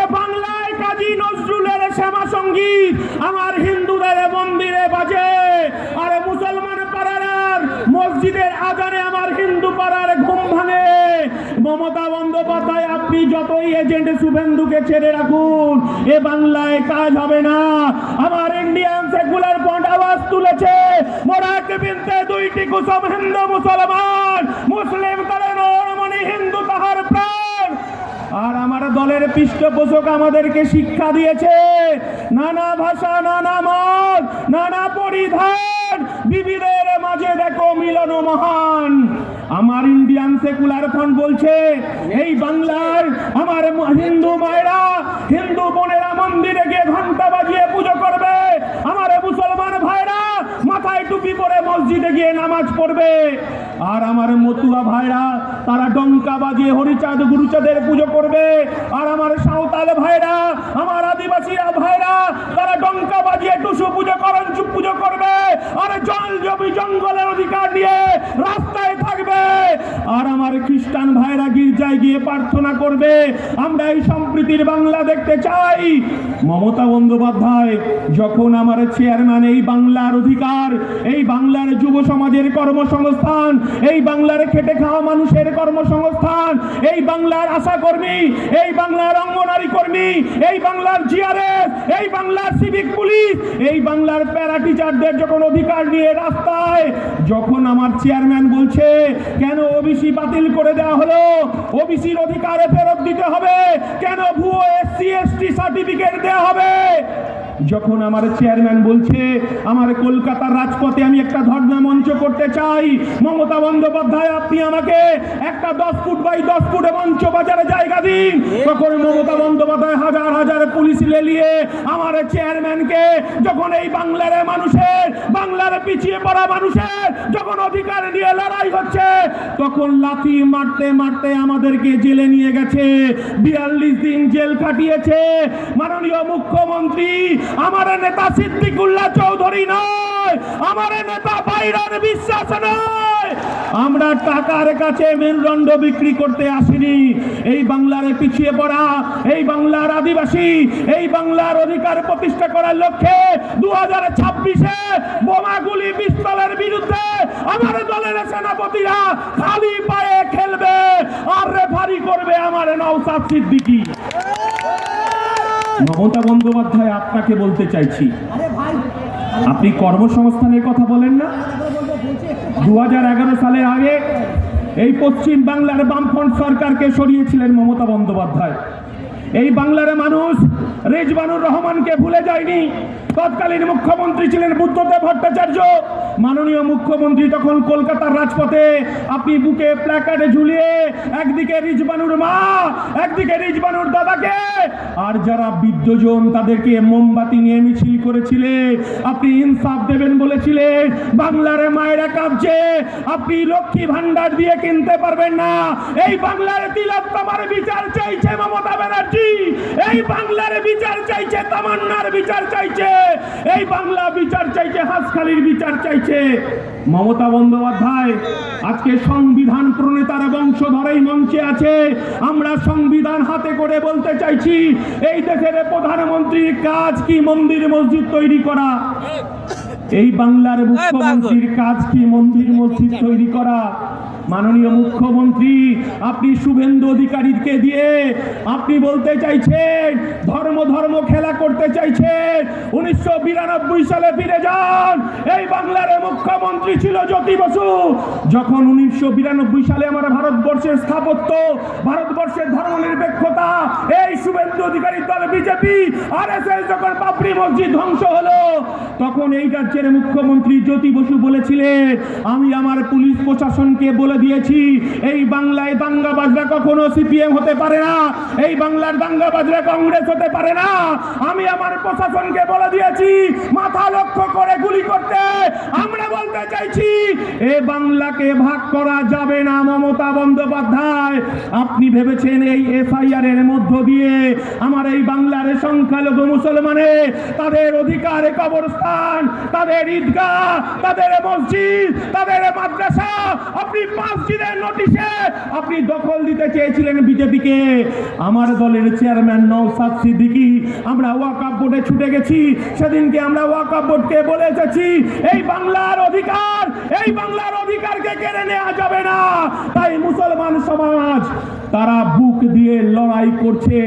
এ বাংলায় কাজী নজরুলের শ্যামা সংগীত আমার হিন্দুদের মন্দিরে বাজে। আর মুসলমান পাড়ার মসজিদের আজানে আমার হিন্দু পাড়ার ঘুম ভাঙে। মমতা বন্দ্যোপাধ্যায়, আপনি যতই এজেন্ট শুভেন্দুকে ছেড়ে রাখুন, এ বাংলায় কাজ হবে না। আমার ইন্ডিয়ান সেকুলার ফ্রন্ট আওয়াজ তুলেছে। বিনতে দুইটি কুসুম হিন্দু মুসলমান, মুসলিম তারে নরমণি হিন্দু তাহার প্রাণ আর আমার দলের পৃষ্ঠপোষক আমাদেরকে শিক্ষা দিয়েছে। নানা ভাষা, নানা মত, নানা পরিধান বিবিধের মাঝে দেখো মিলন মহান। আমার ইন্ডিয়ান সেকুলার ফ্রন্ট বলছে, এই বাংলার আমার হিন্দু মায়েরা, হিন্দু বোনেরা মন্দিরে গিয়ে ঘণ্টা বাজিয়ে পুজো করবে। আমার মুসলমান ভাইরা মাথায় টুপি পরে মসজিদে গিয়ে নামাজ পড়বে। আর আমার মতুয়া ভাইরা, তারা ডঙ্কা বাজিয়ে হরিচাঁদ গুরুচাঁদের পুজো করবে। আর আমার সাঁওতাল ভাইরা, আমার আদিবাসীরা ভাইরা, তারা ডঙ্কা বাজিয়ে টুসু পুজো করেন পুজো করবে। আর জল জমি জঙ্গলের অধিকার নিয়ে রাস্তায় থাকবে। আর আমার খ্রিস্টান ভাইরা গির্জায় গিয়ে প্রার্থনা করবে, আমরা এই সম্প্রীতির বাংলা দেখতে চাই। মমতা বন্দ্যোপাধ্যায়, যখন আমার চেয়ারম্যান এই বাংলার অধিকার, এই বাংলার যুব সমাজের কর্মসংস্থান এই বাংলার খেটে খাওয়া মানুষের কর্মসংস্থান, এই বাংলার আশা কর্মী, এই বাংলার অঙ্গনারী কর্মী, এই বাংলার জিআরএস এই বাংলার সিভিক পুলিশ এই বাংলার প্যারা টিচারদের যখন অধিকার নিয়ে রাস্তায়, যখন আমার চেয়ারম্যান বলছে, কেন ওবিসি বাতিল করে দেওয়া হলো? ওবিসির অধিকারে ফেরত দিতে হবে? কেন ভুয়ো এসসি এসটি সার্টিফিকেট দেওয়া হবে? যখন আমার চেয়ারম্যান বলছে, আমার কলকাতার রাজপথে আমি একটা ধর্ণা মঞ্চ করতে চাই। মমতা বন্দ্যোপাধ্যায়, আপনি আমাকে একটা দশ ফুট বাই দশ ফুটে মঞ্চ বাজারে জায়গা দিন। তখন মমতা বন্দ্যোপাধ্যায় হাজার হাজার পুলিশ লেলিয়ে আমার চেয়ারম্যানকে যখন এই বাংলার মানুষের, বাংলার পিছিয়ে পড়া মানুষের যখন অধিকার নিয়ে লড়াই হচ্ছে, তখন লাথি মারতে মারতে আমাদেরকে জেলে নিয়ে গেছে। বিয়াল্লিশ দিন জেল কাটিয়েছে। মাননীয় মুখ্যমন্ত্রী আমার নেতা সিদ্দিকুল্লাহ চৌধুরী নয়, আমার নেতা বাইরার বিশ্বাস নয়। আমরা টাকার কাছে মেরুদণ্ড বিক্রি করতে আসিনি। এই বাংলার পিছিয়ে পড়া, এই বাংলার আদিবাসী, এই বাংলার অধিকার প্রতিষ্ঠা করার লক্ষ্যে দু হাজার ছাব্বিশে বোমাগুলি পিস্তলের বিরুদ্ধে আমার দলের সেনাপতিরা খালি পায়ে খেলবে আর রেফারি করবে আমার নওসাদ সিদ্দিকী। মমতা বন্দ্যোপাধ্যায় আপনাকে বলতে চাইছি। আপনি কর্মসংস্থানের কথা বলেন না। দু হাজার এগারো সালের আগে এই পশ্চিম বাংলার বামফ্রন্ট সরকারকে সরিয়েছিলেন মমতা বন্দ্যোপাধ্যায়। এই বাংলার মানুষ রেজবানুর রহমানকে ভুলে যায়নি। তৎকালীন মুখ্যমন্ত্রী ছিলেন বুদ্ধদেব ভট্টাচার্য। মাননীয় মুখ্যমন্ত্রী তখন কলকাতার রাজপথে, আপনি বুকে প্ল্যাকার্ডে ঝুলিয়ে একদিকে রিজবানুর মা, একদিকে রিজবানুর দাদাকে। আর যারা বিদ্যজন তাদেরকে মোমবাতি নিয়ে মিছিল করেছিলেন আপনি ইনসাফ দেবেন বলেছিলেন বাংলার মায়েরা কাঁপছে, আপনি লক্ষ্মী ভান্ডার দিয়ে কিনতে পারবেন না। এই বাংলার তিলোত্তমার বিচার চাইছে মমতা ব্যানার্জি। এই বাংলার বিচার চাইছে তামান্নার বিচার চাইছে। এই বাংলা বিচার চাইছে হাসখালির বিচার চাইছে মমতা বন্দ্যোপাধ্যায় আজকে সংবিধান প্রণেতার বংশধরেই মঞ্চে আছে। আমরা সংবিধান হাতে করে বলতে চাইছি এই দেশের প্রধানমন্ত্রীর কাজ কি মন্দির মসজিদ তৈরি করা? এই বাংলার মুখ্যমন্ত্রীর কাজ কি মন্দির মসজিদ তৈরি করা? মাননীয় মুখ্যমন্ত্রী, আপনি শুভেন্দু অধিকারীকে দিয়ে আপনি বলতে চাইছেন, ধর্ম ধর্ম খেলা করতে চাইছেন, উনিশশো বিরানব্বই সালে ফিরে যান। এই বাংলার মুখ্যমন্ত্রী ছিল জ্যোতি বসু। যখন উনিশশো বিরানব্বই সালে আমার ভারতবর্ষের স্থাপত্য, ভারতবর্ষের ধর্ম নিরপেক্ষতা এই শুভেন্দু অধিকারী দল বিজেপি আর এস এস যখন বাবরি মসজিদ ধ্বংস হলো, তখন এই রাজ্যের মুখ্যমন্ত্রী জ্যোতি বসু বলেছিলেন, আমি আমার পুলিশ প্রশাসনকে বলে দিয়েছি, এই বাংলায় দাঙ্গাবাজরা কখনো সিপিএম হতে পারে না, এই বাংলার দাঙ্গাবাজরা কংগ্রেস হতে পারে না। আমি আমার প্রশাসনকে বলে দিয়েছি, মাথা লক্ষ্য করে গুলি করতে। আমরা বলতে চাইছি, এ বাংলাকে ভাগ করা যাবে না, মমতা বন্দ্যোপাধ্যায়। আপনি ভেবেছেন এই এফআইআর এর মধ্য দিয়ে আমার এই বাংলার সংখ্যালঘু মুসলমানে তাদের অধিকারে কবরস্থান, তাদের ঈদগাহ, তাদের মসজিদ, তাদের মাদ্রাসা, আপনি মসজিদের নোটিশে আপনি দখল দিতে চেয়েছিলেন বিজেপিকে। আমার দলের চেয়ারম্যান নৌসাদ সিদ্দিকী, আমরা ওয়াকাপ বোর্ডে ছুটে গেছি, সেদিনকে আমরা ওয়াকাপ বোর্ডকে বলে এসেছি, এই বাংলার অধিকার, এই বাংলার কেড়ে নেওয়া যাবে না। তাই মুসলমান সমাজ, তারা বুক দিয়ে লড়াই করছে।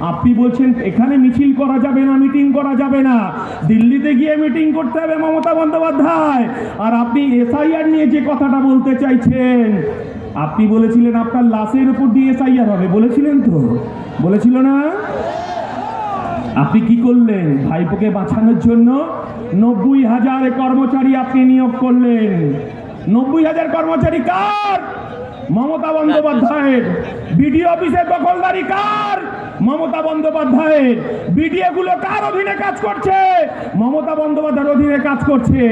আপনি বলছেন, এখানে মিছিল করা যাবে না, মিটিং করা যাবে না। দিল্লিতে গিয়ে মিটিং করতে হবে মমতা বন্দ্যোপাধ্যায়। আর আপনি এসআইআর নিয়ে যে কথাটা বলতে চাইছেন, আপনি বলেছিলেন, আপনার লাশের উপর দিয়ে এসআইআর হবে। বলেছিলেন তো? বলেছিল না? আপনি কি করলেন? ভাইপোকে বাঁচানোর জন্য নব্বই হাজার কর্মচারী আপনি নিয়োগ করলেন। নব্বই হাজার কর্মচারী কার? মমতা বন্দ্যোপাধ্যায়ের। বিডিও অফিসের দখলদারি কার? মমতা বন্দ্যোপাধ্যায়ের বিডিএ গুলো কার অধীনে কাজ করছে? মমতা বন্দ্যোপাধ্যায়ের অধীনে কাজ করছে।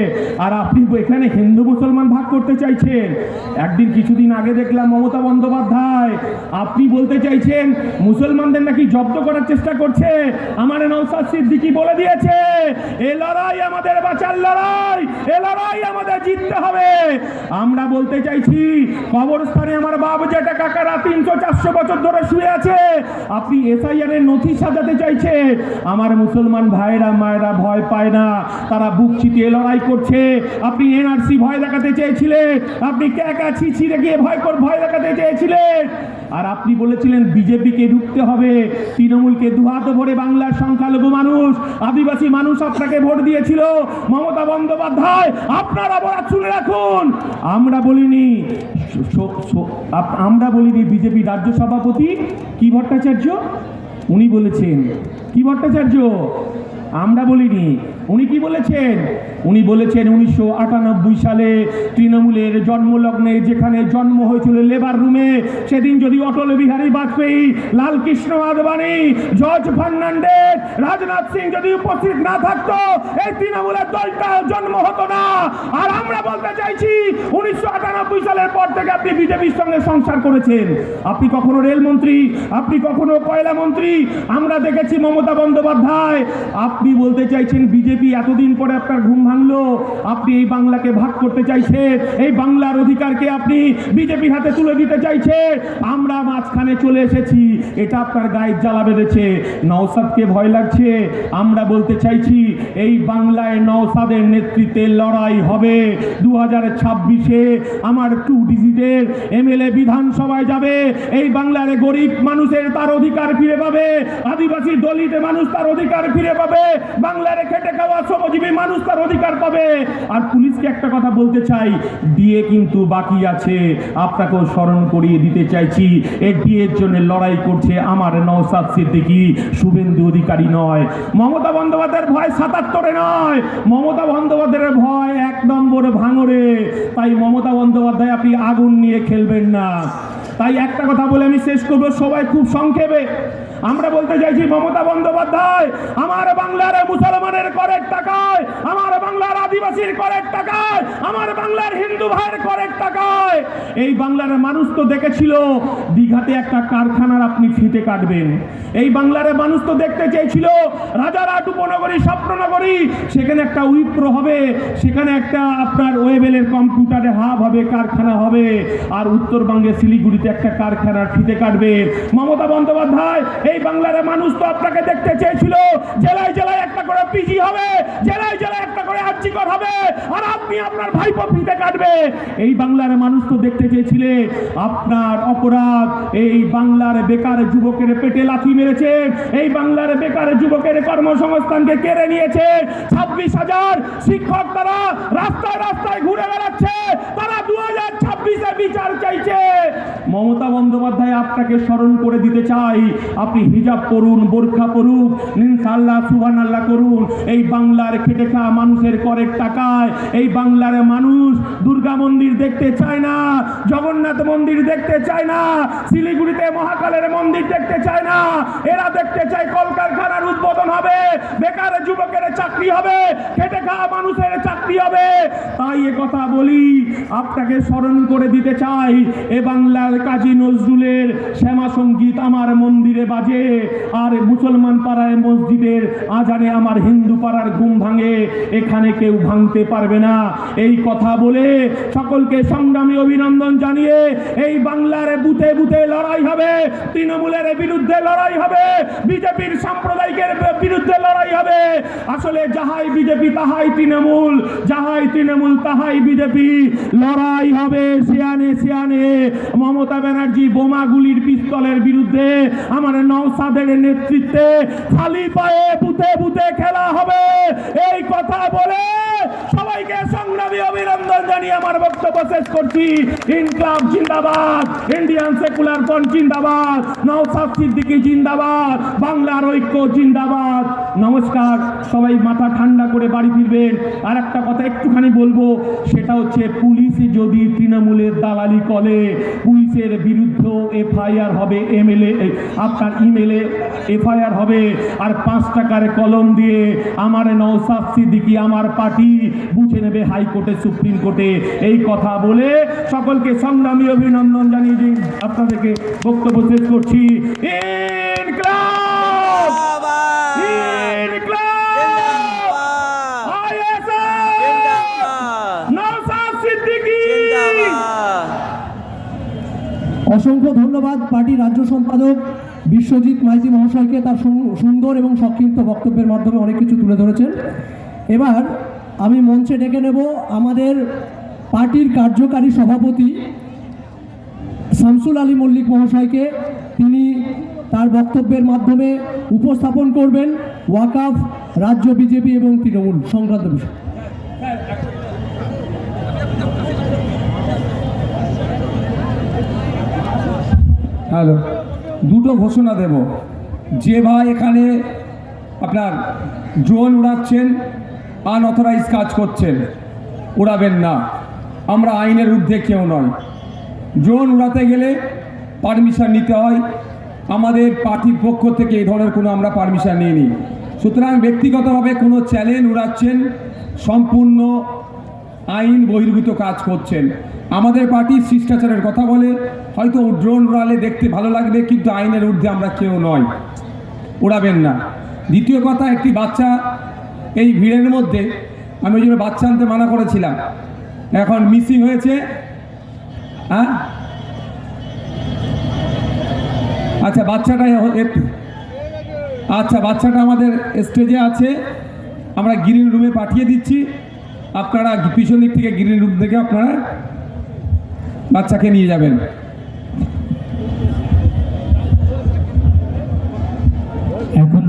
আর আপনি এখানে হিন্দু মুসলমান ভাগ করতে চাইছেন। একদিন কিছুদিন আগে দেখলাম মমতা বন্দ্যোপাধ্যায়, আপনি বলতে চাইছেন মুসলমানদের নাকি জব্দ করার চেষ্টা করছে। আমার নৌসাদ সিদ্দিকি বলে দিয়েছে? এ লড়াই আমাদের বাঁচার লড়াই, এ লড়াই আমাদের জিততে হবে। আমরা বলতে চাইছি, কবরস্থানে আমার বাবু যেটা কাকারা তিনশো চারশো বছর ধরে শুয়ে আছে। আপনি এসআইআর এর নথি সাজাতে চাইছে। আমার মুসলমান ভাইরা, মায়েরা ভয় পায় না। তারা বুক চিতিয়ে লড়াই করছে। আপনি এনআরসি ভয় দেখাতে চেয়েছিলেন। আপনি ক্যাকা ছিছি রেখে ভয় কর ভয় দেখাতে চেয়েছিলেন। আর আপনি বলেছিলেন বিজেপিকে ঢুকতে হবে। তৃণমূলকে দুহাত ভরে বাংলার সংখ্যালঘু মানুষ, আদিবাসী মানুষ আপনাকে ভোট দিয়েছিল। মমতা বন্দ্যোপাধ্যায়, আপনার অপরাধ শুনে রাখুন। আমরা বলিনি আমরা বলিনি বিজেপি রাজ্য সভাপতি কি ভট্টাচার্য? উনি বলেছেন, কি ভট্টাচার্য? আমরা বলিনি উনি কি বলেছেন? উনি বলেছেন উনিশশো আটানব্বই সালে তৃণমূলের জন্মলগ্নে যেখানে জন্ম হয়েছিল লেবার রুমে সেদিন যদি অটল বিহারী বাজপেয়ী, লালকৃষ্ণ আদবানি, জর্জ ফার্নান্ডেজ, রাজনাথ সিং যদি উপস্থিত না থাকতো, এই তৃণমূলের দলটা জন্ম হতো না। আর আমরা বলতে চাইছি, উনিশশো আটানব্বই সালের পর থেকে আপনি বিজেপির সঙ্গে সংসার করেছেন। আপনি কখনো রেলমন্ত্রী আপনি কখনো কয়লা মন্ত্রী, আমরা দেখেছি মমতা বন্দ্যোপাধ্যায়। আপনি বলতে চাইছেন বিজেপি এতদিন পরে আপনার ঘুম ভাঙলো। আপনি এই বাংলাকে ভাগ করতে চাইছেন। এই বাংলার অধিকারকে আপনি বিজেপির হাতে তুলে দিতে চাইছে আমরা মাঝখানে চলে এসেছি। এটা আপনার গায়ে জ্বালা বেঁধেছে। নওসাদকে ভয় লাগছে। আমরা বলতে চাইছি, এই বাংলায় নওসাদের নেতৃত্বে লড়াই হবে। দু হাজার ছাব্বিশে আমার টু ডিজিটের এমএলএ বিধানসভায় যাবে। এই বাংলার গরিব মানুষের তার অধিকার ফিরে পাবে। আদিবাসী দলিত মানুষ তার অধিকার ফিরে পাবে। বাংলার খেটে খাওয়া শ্রমজীবী মানুষ তার অধিকার পাবে। আর পুলিশকে একটা কথা বলতে চাই ডিএ কিন্তু বাকি আছে। আপনাকেও স্মরণ করিয়ে দিতে চাইছি, এই ডিএর জন্য লড়াই করছে আমার নওসাদ সিদ্দিকি, শুভেন্দু অধিকারী নয়। মমতা বন্দ্যোপাধ্যায়ের ভয় সাতাত্তরে নয়। মমতা বন্দ্যোপাধ্যায়ের ভয় এক নম্বর ভাঙরে। তাই মমতা বন্দ্যোপাধ্যায়, আপনি আগুন নিয়ে খেলবেন না। তাই একটা কথা বলে আমি শেষ করব। সবাই খুব সংক্ষেপে। আমরা বলতে চাইছি, মমতা বন্দ্যোপাধ্যায়, আমার বাংলার মুসলমানের করের টাকায়, আমার বাংলার আদিবাসীর করের টাকায়, আমার বাংলার হিন্দু ভাইয়ের করের টাকায়। এই বাংলার মানুষ তো দেখেছিল, দীঘাতে একটা কারখানার আপনি ফিতে কাটবেন। এই বাংলার মানুষ তো দেখতে চেয়েছিল রাজারহাট উপনগরী, স্বপ্ননগরী, সেখানে একটা উইপ্রো হবে, সেখানে একটা আপনার ওয়েবেলের কম্পিউটারে হাব হবে, কারখানা হবে, আর উত্তরবঙ্গে শিলিগুড়িতে একটা কারখানার ফিতে কাটবে। মমতা বন্দ্যোপাধ্যায় এই বাংলার মানুষ তো আপনাকে দেখতে চেয়েছিল, জেলায় জেলায় একটা করে পিজি হবে, জেলায় জেলায় একটা করে আর্চিকর হবে, আর আপনি আপনার ভাইপো ফিতে কাটবে। এই বাংলার মানুষ তো দেখতে চেয়েছিলে, আপনার অপরাধ এই বাংলার বেকার যুবকের পেটে লাথি মেরেছে, এই বাংলার বেকার যুবকের কর্মসংস্থানকে কেড়ে নিয়েছে, ছাব্বিশ হাজার শিক্ষক তারা রাস্তায় রাস্তায় ঘুরে বেড়াচ্ছে, তারা দু হাজার ছাব্বিশে বিচার চাইছে। মমতা বন্দ্যোপাধ্যায় আপনাকে স্মরণ করে দিতে চাই, আপনি হিজাব করুন বোরখা করুন ইনশাল্লাহ সুহান আল্লাহ করুন। এই বাংলার খেটে খাওয়া মানুষের করের টাকায়, এই বাংলার মানুষ দুর্গা মন্দির দেখতে চায় না। জগন্নাথ মন্দির দেখতে চায় না, শিলিগুড়িতে মহাকালের মন্দির দেখতে চায় না, এরা দেখতে চায় কলকারখানার উদ্বোধন হবে, বেকার যুবকের চাকরি হবে, খেটে খাওয়া মানুষের চাকরি হবে। তাই এ কথা বলি, আপনাকে স্মরণ করে দিতে চাই, এ বাংলার কাজী নজরুলের শ্যামা সংগীত আমার মন্দিরে বাজে, আর মুসলমান পাড়ায় মসজিদের আজানে আমার হিন্দু পাড়ার ঘুম ভাঙে, এখানে কেউ ভাঙতে পারবে না। এই কথা বলে সকলকে সংগ্রামী অভিনন্দন। জানিয়ে এই বাংলার বুথে বুথে লড়াই হবে। তৃণমূলের বিরুদ্ধে লড়াই হবে। বিজেপির সাম্প্রদায়িকের বিরুদ্ধে লড়াই হবে। আসলে যাহাই বিজেপি, তাহাই তৃণমূল। যাহাই তৃণমূল, তাহাই বিজেপি। লড়াই হবে সিয়ানে সিয়ানে। মমতা ব্যানার্জি বোমাগুলির পিস্তলের বিরুদ্ধে আমার নৌসাদের নেতৃত্বে খালি পায়ে বুথে বুথে খেলা হবে। এই কথা বলে সবাইকে সংগ্রামী অভিনন্দন জানিয়ে আমার বক্তব্য শেষ করছি। ইনকলাব জিন্দাবাদ। ইন্ডিয়ান সেকুলার ফ্রন্ট জিন্দাবাদ। নওসাদ সিদ্দিকী জিন্দাবাদ। বাংলার ঐক্য জিন্দাবাদ। নমস্কার, সবাই মাথা ঠান্ডা করে বাড়ি ফিরবেন। আর একটা কথা একটুখানি বলব, সেটা হচ্ছে পুলিশে যদি তৃণমূলের দালালি করে, পুলিশের বিরুদ্ধে এফআইআর হবে, এমএলএ আপনার ইমেলে এফআইআর হবে। আর পাঁচ টাকার কলম দিয়ে আমার নৌসাদ সিদ্দিকি, আমার পার্টি বুঝে নেবে হাইকোর্টে, সুপ্রিম কোর্টে। এই কথা বলে সকলকে সংগ্রামী অভিনন্দন জানিয়ে দিন। আপনাদেরকে বক্তব্য শেষ করছি! অসংখ্য ধন্যবাদ পার্টি রাজ্য সম্পাদক বিশ্বজিৎ মাইতি মহাশয়কে তার সুন- সুন্দর এবং সংক্ষিপ্ত বক্তব্যের মাধ্যমে অনেক কিছু তুলে ধরেছেন। এবার আমি মঞ্চে ডেকে নেব আমাদের পার্টির কার্যকারী সভাপতি শামসুল আলী মল্লিক মহাশয়কে তিনি তার বক্তব্যের মাধ্যমে উপস্থাপন করবেন ওয়াকাফ, রাজ্য বিজেপি এবং তৃণমূল সংক্রান্ত বিষয়। হ্যালো, দুটো ঘোষণা দেব। যে ভাই এখানে আপনার ড্রোন উড়াচ্ছেন আনঅথরাইজ কাজ করছেন, উড়াবেন না। আমরা আইনের ঊর্ধ্বে কেউ নয় ড্রোন উড়াতে গেলে পারমিশন নিতে হয়। আমাদের পার্টির পক্ষ থেকে এই ধরনের কোনো আমরা পারমিশন নিইনি। সুতরাং ব্যক্তিগতভাবে কোনো চ্যালেঞ্জ উড়াচ্ছেন, সম্পূর্ণ আইন বহির্ভূত কাজ করছেন। আমাদের পার্টির শিষ্টাচারের কথা বলে, হয়তো ড্রোন উড়ালে দেখতে ভালো লাগবে, কিন্তু আইনের ঊর্ধ্বে আমরা কেউ নয় উড়াবেন না। দ্বিতীয় কথা, একটি বাচ্চা এই ভিড়ের মধ্যে, আমি ওই জন্য বাচ্চা আনতে মানা করেছিলাম। এখন মিসিং হয়েছে। হ্যাঁ? আচ্ছা বাচ্চাটা একটু আচ্ছা বাচ্চাটা আমাদের স্টেজে আছে। আমরা গ্রিন রুমে পাঠিয়ে দিচ্ছি। আপনারা পিছন দিক থেকে গ্রিন রুম থেকে আপনারা বাচ্চাকে নিয়ে যাবেন। এখন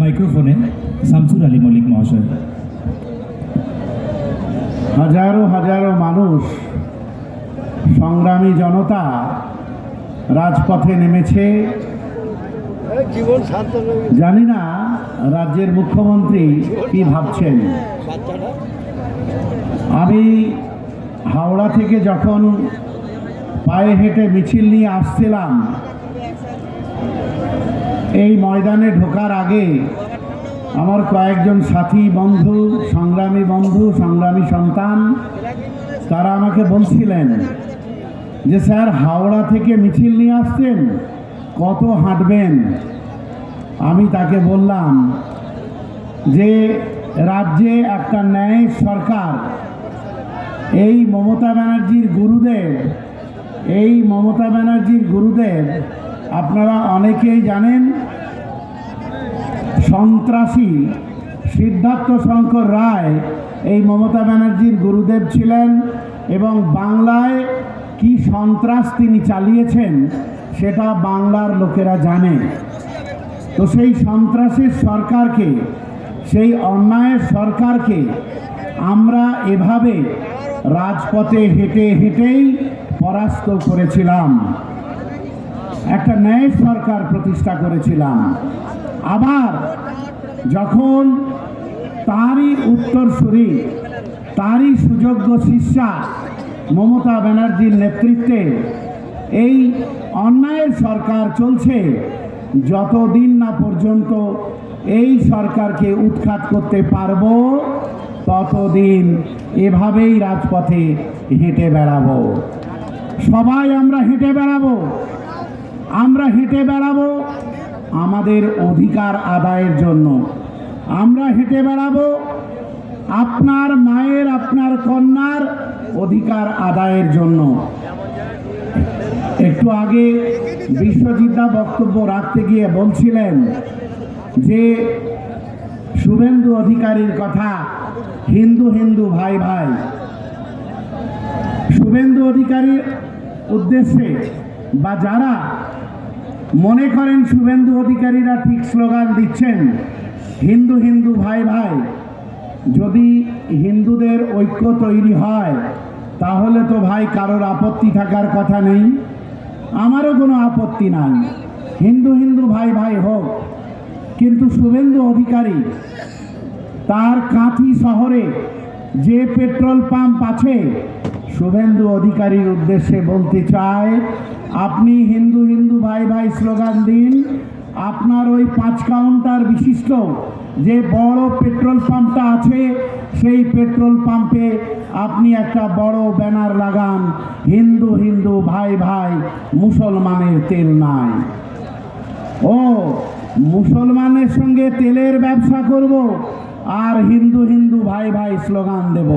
মাইক্রোফোনে শামসুর আলী মল্লিক মহাশয়। হাজারো হাজারো মানুষ সংগ্রামী জনতা রাজপথে নেমেছে। জানি না রাজ্যের মুখ্যমন্ত্রী কি ভাবছেন। আমি হাওড়া থেকে যখন পায়ে হেঁটে মিছিল নিয়ে আসছিলাম, এই ময়দানে ঢোকার আগে আমার কয়েকজন সাথী বন্ধু, সংগ্রামী বন্ধু, সংগ্রামী সন্তান, তারা আমাকে বলছিলেন যে, স্যার, হাওড়া থেকে মিছিল নিয়ে আসছেন? কত হাঁটবেন? আমি তাকে বললাম যে, রাজ্যে একটা ন্যায় সরকার। এই মমতা ব্যানার্জির গুরুদেব, এই মমতা ব্যানার্জির গুরুদেব, আপনারা অনেকেই জানেন সন্ত্রাসী সিদ্ধার্থ শঙ্কর রায় এই মমতা ব্যানার্জির গুরুদেব ছিলেন এবং বাংলায় কি সন্ত্রাস তিনি চালিয়েছেন সেটা বাংলার লোকেরা জানে। তো সেই সন্ত্রাসের সরকারকে, সেই অন্যায়ের সরকারকে আমরা এভাবে রাজপথে হেঁটে হেঁটেই পরাস্ত করেছিলাম। একটা ন্যায় সরকার প্রতিষ্ঠা করেছিলাম। আবার যখন তারই উত্তরসূরি তারই সুযোগ্য শিষ্যা মমতা ব্যানার্জির নেতৃত্বে এই অন্যায়ের সরকার চলছে, যতদিন না পর্যন্ত এই সরকারকে উৎখাত করতে পারব, ততদিন এভাবেই রাজপথে হেঁটে বেড়াবো। সবাই আমরা হেঁটে বেড়াবো। আমরা হেঁটে বেড়াবো। আমাদের অধিকার আদায়ের জন্য। আমরা হেঁটে বেড়াবো। আপনার মায়ের, আপনার কন্যার অধিকার আদায়ের জন্য। একটু আগে বিশ্বজিৎদা বক্তব্য রাখতে গিয়ে বলছিলেন যে, শুভেন্দু অধিকারীর কথা, হিন্দু হিন্দু ভাই ভাই। শুভেন্দু অধিকারীর উদ্দেশ্যে বা যারা মনে করেন শুভেন্দু অধিকারীরা ঠিক স্লোগান দিচ্ছেন, হিন্দু হিন্দু, ভাই ভাই, যদি হিন্দুদের ঐক্য তৈরি হয়, তাহলে তো ভাই কারোর আপত্তি থাকার কথা নেই। আমারও কোনো আপত্তি নাই। হিন্দু হিন্দু, ভাই ভাই হোক। কিন্তু শুভেন্দু অধিকারী তার কাঁথি শহরে যে পেট্রোল পাম্প আছে, শুভেন্দু অধিকারীর উদ্দেশ্যে বলতে চায় আপনি হিন্দু হিন্দু ভাই ভাই স্লোগান দিন। আপনার ওই পাঁচ কাউন্টার বিশিষ্ট যে বড় পেট্রোল পাম্পটা আছে, সেই পেট্রোল পাম্পে আপনি একটা বড় ব্যানার লাগান, হিন্দু হিন্দু ভাই ভাই মুসলমানের তেল নাই। ও, মুসলমানের সঙ্গে তেলের ব্যবসা করব আর হিন্দু হিন্দু ভাই ভাই স্লোগান দেব।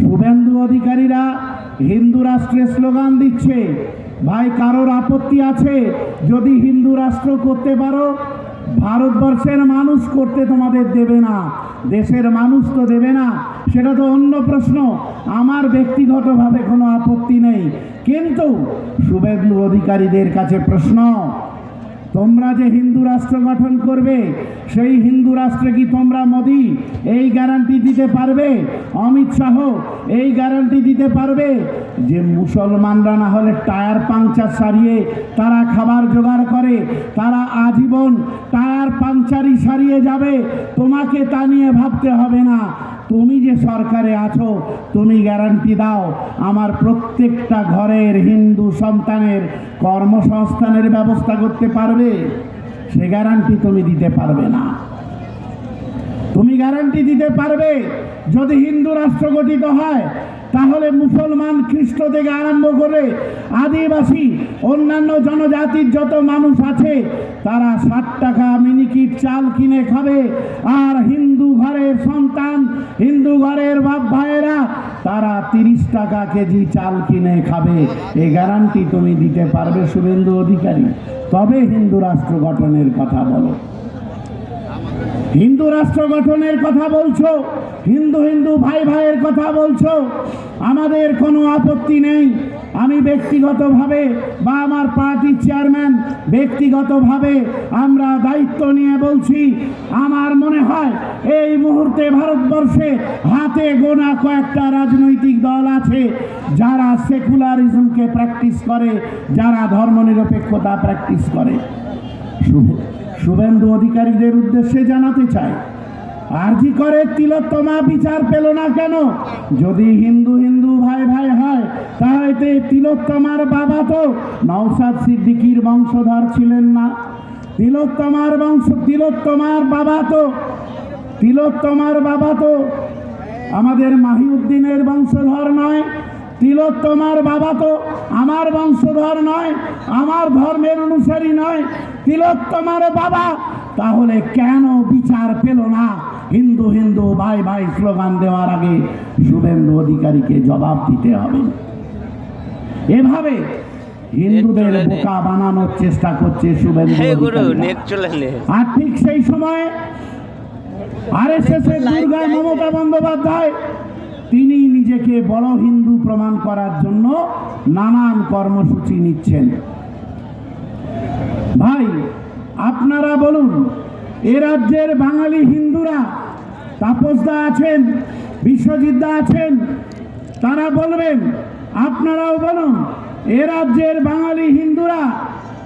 শুভেন্দু অধিকারীরা হিন্দু রাষ্ট্রের স্লোগান দিচ্ছে। ভাই, কারোর আপত্তি আছে? যদি হিন্দু রাষ্ট্র করতে পারো, ভারতবর্ষের মানুষ করতে তোমাদের দেবে না। দেশের মানুষ তো দেবে না। সেটা তো অন্য প্রশ্ন। আমার ব্যক্তিগতভাবে কোনো আপত্তি নেই। কিন্তু শুভেন্দু অধিকারীদের কাছে প্রশ্ন তোমরা যে হিন্দু রাষ্ট্র গঠন করবে, সেই হিন্দু রাষ্ট্রে কি তোমরা মোদি? এই গ্যারান্টি দিতে পারবে? অমিত শাহ, এই গ্যারান্টি দিতে পারবে? যে মুসলমানরা না হলে টায়ার পাংচার সারিয়ে তারা খাবার জোগাড় করে, তারা আজীবন টায়ার পাংচারই সারিয়ে যাবে। তোমাকে তা নিয়ে ভাবতে হবে না। তুমি যে সরকারে আছো, তুমি গ্যারান্টি দাও, আমার প্রত্যেকটা ঘরের হিন্দু সন্তানের কর্মসংস্থানের ব্যবস্থা করতে পারবে, সে গ্যারান্টি তুমি দিতে পারবে না। তুমি গ্যারান্টি দিতে পারবে, যদি হিন্দু রাষ্ট্র গঠিত হয়, তাহলে মুসলমান খ্রিস্ট থেকে আরম্ভ করে আদিবাসী, অন্যান্য জনজাতির যত মানুষ আছে তারা ষাট টাকা মিনিকিট চাল কিনে খাবে। আর হিন্দু ঘরের সন্তান, হিন্দু ঘরের বাপ ভাইয়েরা, তারা তিরিশ টাকা কেজি চাল কিনে খাবে। এই গ্যারান্টি তুমি দিতে পারবে শুভেন্দু অধিকারী। তবে হিন্দু রাষ্ট্র গঠনের কথা বলো। হিন্দু রাষ্ট্র গঠনের কথা বলছো, হিন্দু হিন্দু ভাই ভাইয়ের কথা বলছো, আমাদের কোনো আপত্তি নেই। আমি ব্যক্তিগতভাবে বা আমার পার্টির চেয়ারম্যান ব্যক্তিগতভাবে আমরা দায়িত্ব নিয়ে বলছি, আমার মনে হয় এই মুহূর্তে ভারতবর্ষে হাতে গোনা কয়েকটা রাজনৈতিক দল আছে যারা সেকুলারিজমকে প্র্যাকটিস করে, যারা ধর্মনিরপেক্ষতা প্র্যাকটিস করে। শুভ- শুভেন্দু অধিকারীদের উদ্দেশ্যে জানাতে চাই। আরজি করে তিলোত্তমা বিচার পেল না কেন? যদি হিন্দু হিন্দু ভাই ভাই হয়, তাহলে তিলোত্তমার বাবা তো নওসাদ সিদ্দিকির বংশধর ছিলেন না। তিলোত্তমার বংশ, তিলোত্তমার বাবা তো, তিলোত্তমার বাবা তো আমাদের মাহিউদ্দিনের বংশধর নয়। তিলোত্তমার বাবা তো আমার বংশধর নয়, আমার ধর্মের অনুসারী নয়। তিলোত্তমার বাবা তাহলে কেন বিচার পেল না? হিন্দু হিন্দু ভাই ভাই স্লোগান দেওয়ার আগে শুভেন্দু অধিকারীকে জবাব দিতে হবে। এভাবে হিন্দুদের বোকা বানানোর চেষ্টা করছে শুভেন্দু আর ঠিক সেই সময় আরএসএস এর দুর্গায় মমতা বন্দ্যোপাধ্যায় তিনি নিজেকে বড় হিন্দু প্রমাণ করার জন্য নানান কর্মসূচি নিচ্ছেন। ভাই আপনারা বলুন এ রাজ্যের বাঙালি হিন্দুরা তাপসদা আছেন, বিশ্বজিৎদা আছেন, তারা বলবেন, আপনারাও বলুন, এ রাজ্যের বাঙালি হিন্দুরা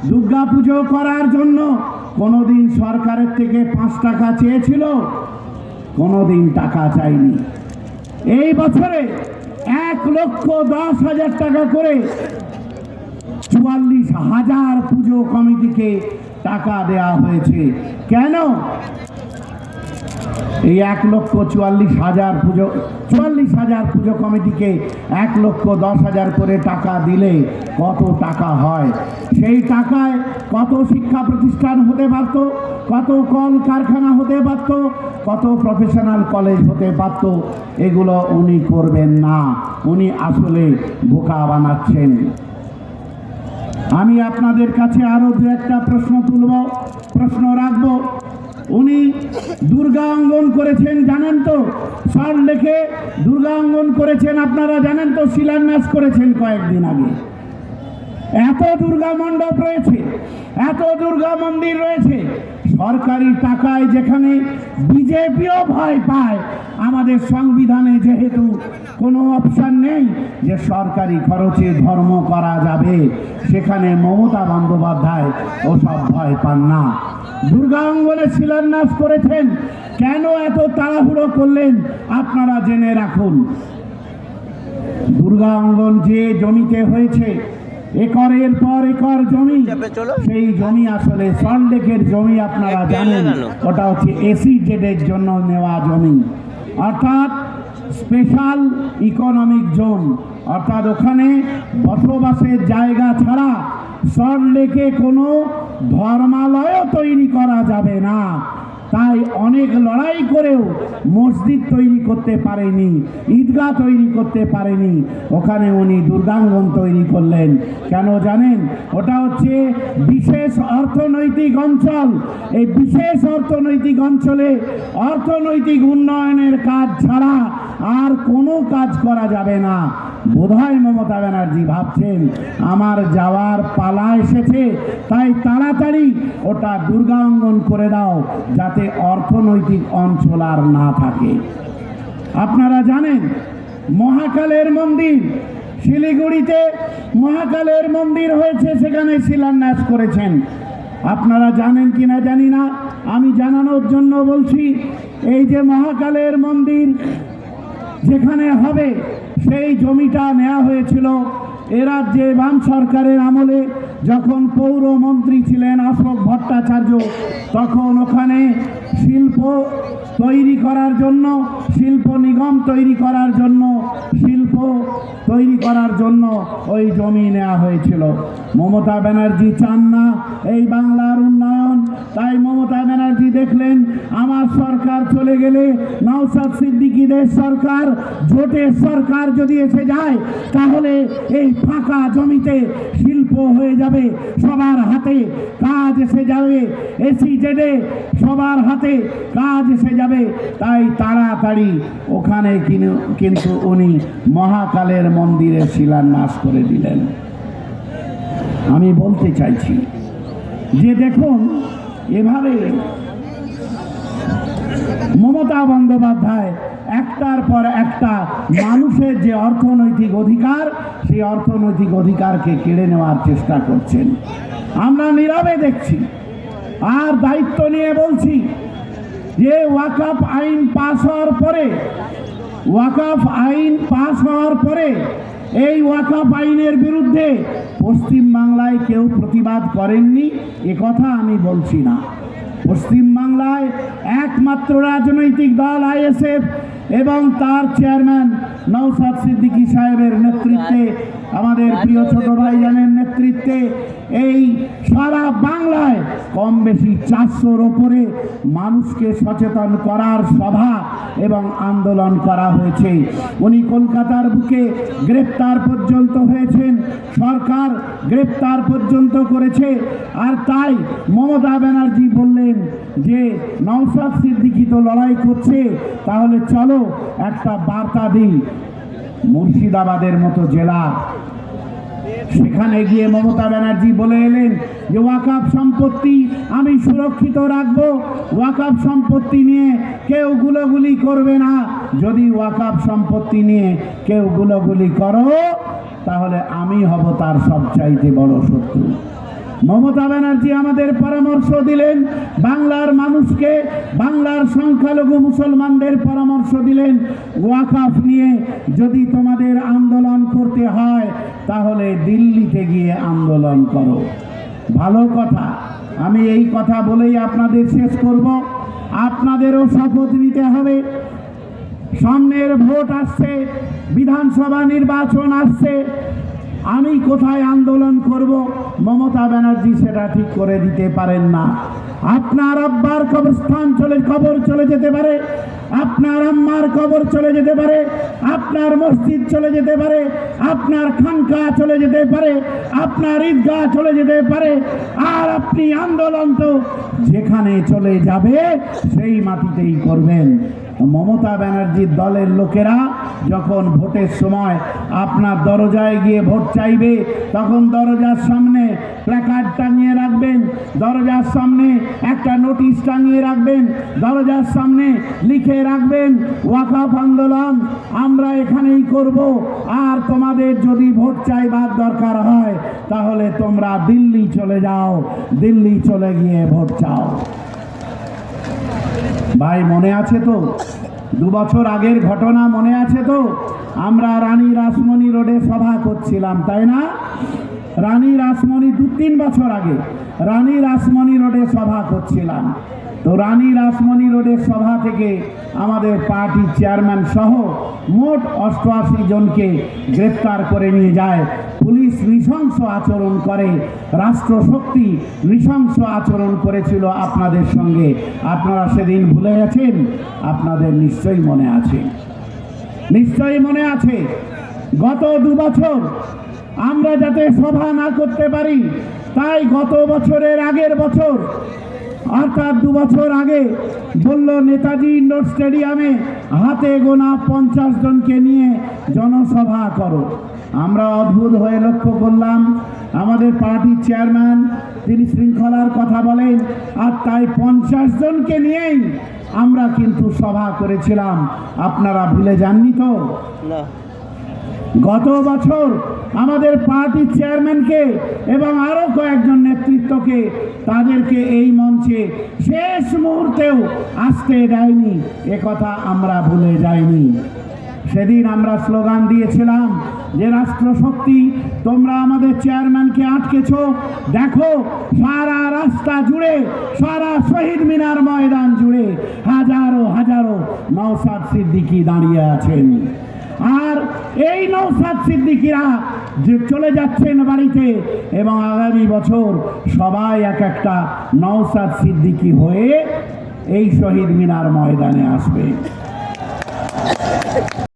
দুর্গা পুজো করার জন্য কোনোদিন সরকারের থেকে পাঁচ টাকা চেয়েছিল, কোনোদিন টাকা চাইনি। এই বছরে এক লক্ষ দশ হাজার টাকা করে চুয়াল্লিশ হাজার পুজো কমিটিকে টাকা দেয়া হয়েছে। কেন? এই এক লক্ষ চুয়াল্লিশ হাজার পুজো, চুয়াল্লিশ হাজার পুজো কমিটিকে এক লক্ষ দশ হাজার করে টাকা দিলে কত টাকা হয়? সেই টাকায় কত শিক্ষা প্রতিষ্ঠান হতে পারত? কত কল কারখানা হতে পারত? কত প্রফেশনাল কলেজ হতে পারত? এগুলো উনি করবেন না। উনি আসলে বোকা বানাচ্ছেন। আমি আপনাদের কাছে আরও দু একটা প্রশ্ন তুলব, প্রশ্ন রাখব। উনি দুর্গাঙ্গন করেছেন, জানেন তো? সার লেখে দুর্গাঙ্গন করেছেন, আপনারা জানেন তো, শিলান্যাস করেছেন কয়েকদিন আগে। এত দুর্গা মণ্ডপ রয়েছে, এত দুর্গা মন্দির রয়েছে, সরকারি টাকায় যেখানে বিজেপিও ভয় পায়, আমাদের সংবিধানে যেহেতু কোনো অপশন নেই যে সরকারি খরচে ধর্ম করা যাবে, সেখানে মমতা বন্দ্যোপাধ্যায় ওসব ভয় পান না। দুর্গা অঙ্গনে শিলান্যাস করেছেন, কেন এত তাড়াহুড়ো করলেন, আপনারা জেনে রাখুন। দুর্গা অঙ্গন যে জমিতে হয়েছে একরের পর একর জমি। সেই জমি আসলে সল্টলেকের জমি আপনারা জানেন। ওটা হচ্ছে এসি জেডের জন্য নেওয়া জমি। অর্থাৎ স্পেশাল ইকোনমিক জোন অর্থাৎ ওখানে বসবাসের জায়গা ছাড়া সল্টলেকে কোনো ধর্মালয়ও তৈরি করা যাবে না। তাই অনেক লড়াই করেও মসজিদ তৈরি করতে পারেনি, ঈদগাহ তৈরি করতে পারেনি, ওখানে উনি দুর্গাঙ্গন তৈরি করলেন। কেন জানেন? ওটা হচ্ছে বিশেষ অর্থনৈতিক অঞ্চল। এই বিশেষ অর্থনৈতিক অঞ্চলে অর্থনৈতিক উন্নয়নের কাজ ছাড়া আর কোনো কাজ করা যাবে না। বোধহয় মমতা ব্যানার্জি ভাবছেন, আমার যাওয়ার পালা এসেছে, তাই তাড়াতাড়ি ওটা দুর্গাঙ্গন করে দাও, যাতে অর্থনৈতিক অঞ্চল আর না থাকে। আপনারা জানেন, মহাকালের মন্দির, শিলিগুড়িতে মহাকালের মন্দির হয়েছে, সেখানে শিলান্যাস করেছেন। আপনারা জানেন কি না জানি না, আমি জানানোর জন্য বলছি, এই যে মহাকালের মন্দির যেখানে হবে, সেই জমিটা নেওয়া হয়েছিল এ রাজ্যে বাম সরকারের আমলে যখন পৌরমন্ত্রী ছিলেন অশোক ভট্টাচার্য, তখন ওখানে শিল্প তৈরি করার জন্য, শিল্প নিগম তৈরি করার জন্য, শিল্প তৈরি করার জন্য ওই জমি নেওয়া হয়েছিল। মমতা ব্যানার্জি চান না এই বাংলার উন্নয়ন, তাই দেখলেন, আমার সরকার চলে গেলে নওসাদ সিদ্দিকিদের সরকার, জোটের সরকার যদি এসে যায়, তাহলে এই ফাঁকা জমিতে শিল্প হয়ে যাবে, সবার হাতে কাজ এসে যাবে এসি জেডে সবার হাতে কাজ এসে যাবে, তাই তাড়াতাড়ি ওখানে কিন্তু উনি মহাকালের মন্দিরে শিলান্যাস করে দিলেন। আমি বলতে চাইছি যে দেখুন, এভাবে মমতা বন্দ্যোপাধ্যায় একটার পর একটা মানুষের যে অর্থনৈতিক অধিকার, সেই অর্থনৈতিক অধিকারকে কেড়ে নেওয়ার চেষ্টা করছেন। আমরা নীরবে দেখছি, আর দায়িত্ব নিয়ে বলছি যে ওয়াকাফ আইন পাশ হওয়ার পরে, ওয়াকাফ আইন পাশ হওয়ার পরে এই ওয়াকাফ আইনের বিরুদ্ধে পশ্চিমবাংলায় কেউ প্রতিবাদ করেননি কথা আমি বলছি না। পশ্চিম বাংলায় একমাত্র রাজনৈতিক দল আইএসএফ এবং তার চেয়ারম্যান নৌসাদ সিদ্দিকী সাহেবের নেতৃত্বে আমাদের প্রিয় ছোট ভাইজানের নেতৃত্বে এই সারা বাংলায় কম বেশি চারশোর ওপরে মানুষকে সচেতন করার সভা এবং আন্দোলন করা হয়েছে। উনি কলকাতার বুকে গ্রেপ্তার পর্যন্ত হয়েছেন সরকার গ্রেপ্তার পর্যন্ত করেছে। আর তাই মমতা ব্যানার্জি বললেন যে নওসাদ সিদ্দিকি তো লড়াই করছে তাহলে চলো একটা বার্তা দিই। মুর্শিদাবাদের মতো জেলা। সেখানে গিয়ে মমতা ব্যানার্জি বলে এলেন যে ওয়াকাফ সম্পত্তি আমি সুরক্ষিত রাখব। ওয়াকাফ সম্পত্তি নিয়ে কেউ গুলোগুলি করবে না। যদি ওয়াকাফ সম্পত্তি নিয়ে কেউ গুলোগুলি করো, তাহলে আমি হব তার সবচাইতে বড় শত্রু। মমতা ব্যানার্জি আমাদের পরামর্শ দিলেন, বাংলার মানুষকে, বাংলার সংখ্যালঘু মুসলমানদের পরামর্শ দিলেন, ওয়াকাফ নিয়ে যদি তোমাদের আন্দোলন করতে হয়, তাহলে দিল্লিতে গিয়ে আন্দোলন করো। ভালো কথা। আমি এই কথা বলেই আপনাদের শেষ করব। আপনাদেরও শপথ নিতে হবে। সামনের ভোট আসছে, বিধানসভা নির্বাচন আসছে। আমি কোথায় আন্দোলন করব? মমতা ব্যানার্জি সেটা ঠিক করে দিতে পারেন না। আপনার আব্বার কবরস্থান চলে, কবর চলে যেতে পারে। আপনার আম্মার কবর চলে যেতে পারে। আপনার মসজিদ চলে যেতে পারে। আপনার খানকা চলে যেতে পারে। আপনার ঈদগাহ চলে যেতে পারে। আর আপনি আন্দোলন তো যেখানে চলে যাবে, সেই মাটিতেই করবেন। মমতা ব্যানার্জির দলের লোকেরা যখন ভোটের সময় আপনার দরজায় গিয়ে ভোট চাইবে, তখন দরজার সামনে প্ল্যাকার্ড টাঙিয়ে রাখবেন, দরজার সামনে একটা নোটিশ টাঙিয়ে রাখবেন, দরজার সামনে লিখে রাখবেন, ওয়াকাফ আন্দোলন আমরা এখানেই করব। আর তোমাদের যদি ভোট চাইবার দরকার হয়, তাহলে তোমরা দিল্লি চলে যাও, দিল্লি চলে গিয়ে ভোট চাও। ভাই, মনে আছে তো? দু বছর আগের ঘটনা মনে আছে তো? আমরা রানী রাসমণি রোডে সভা করছিলাম, তাই না? রানী রাসমণি দু তিন বছর আগে রানী রাসমণি রোডে সভা করছিলাম। তো রানী রাসমণি রোডের সভা থেকে আমাদের পার্টির চেয়ারম্যান সহ মোট অষ্টআশি জনকে গ্রেপ্তার করে নিয়ে যায়। পুলিশ নৃশংস আচরণ করে, রাষ্ট্রশক্তি নৃশংস আচরণ করেছিল আপনাদের সঙ্গে। আপনারা সেদিন ভুলে গেছেন, আপনাদের নিশ্চয়ই মনে আছে। নিশ্চয়ই মনে আছে, গত দু বছর আমরা যাতে সভা না করতে পারি, তাই গত বছরের আগের বছর অর্থাৎ দু বছর আগে বলল, নেতাজি ইন্ডোর স্টেডিয়ামে হাতে গোনা পঞ্চাশ জনকে নিয়ে জনসভা করো। আমরা অদ্ভুত হয়ে লক্ষ্য করলাম, আমাদের পার্টির চেয়ারম্যান তিনি শৃঙ্খলার কথা বলেন, আর তাই পঞ্চাশ জনকে নিয়েই আমরা কিন্তু সভা করেছিলাম। আপনারা ভুলে যাননি তো? গত বছর আমাদের পার্টির চেয়ারম্যানকে এবং আরও কয়েকজন নেতৃত্বকে তাদেরকে এই মঞ্চে শেষ মুহূর্তেও আসতে দেয়নি। কথা আমরা ভুলে যাইনি। সেদিন আমরা স্লোগান দিয়েছিলাম যে রাষ্ট্রশক্তি, তোমরা আমাদের চেয়ারম্যানকে আটকেছ। দেখো, সারা রাস্তা জুড়ে, সারা শহীদ মিনার ময়দান জুড়ে হাজারো হাজারো নওসাদ সিদ্দিকি দাঁড়িয়ে আছেন। আর এই নৌসাদ সিদ্দিকিরা যে চলে যাচ্ছেন বাড়িতে এবং আগামী বছর সবাই এক একটা নৌসাদ সিদ্দিকি হয়ে এই শহীদ মিনার ময়দানে আসবে।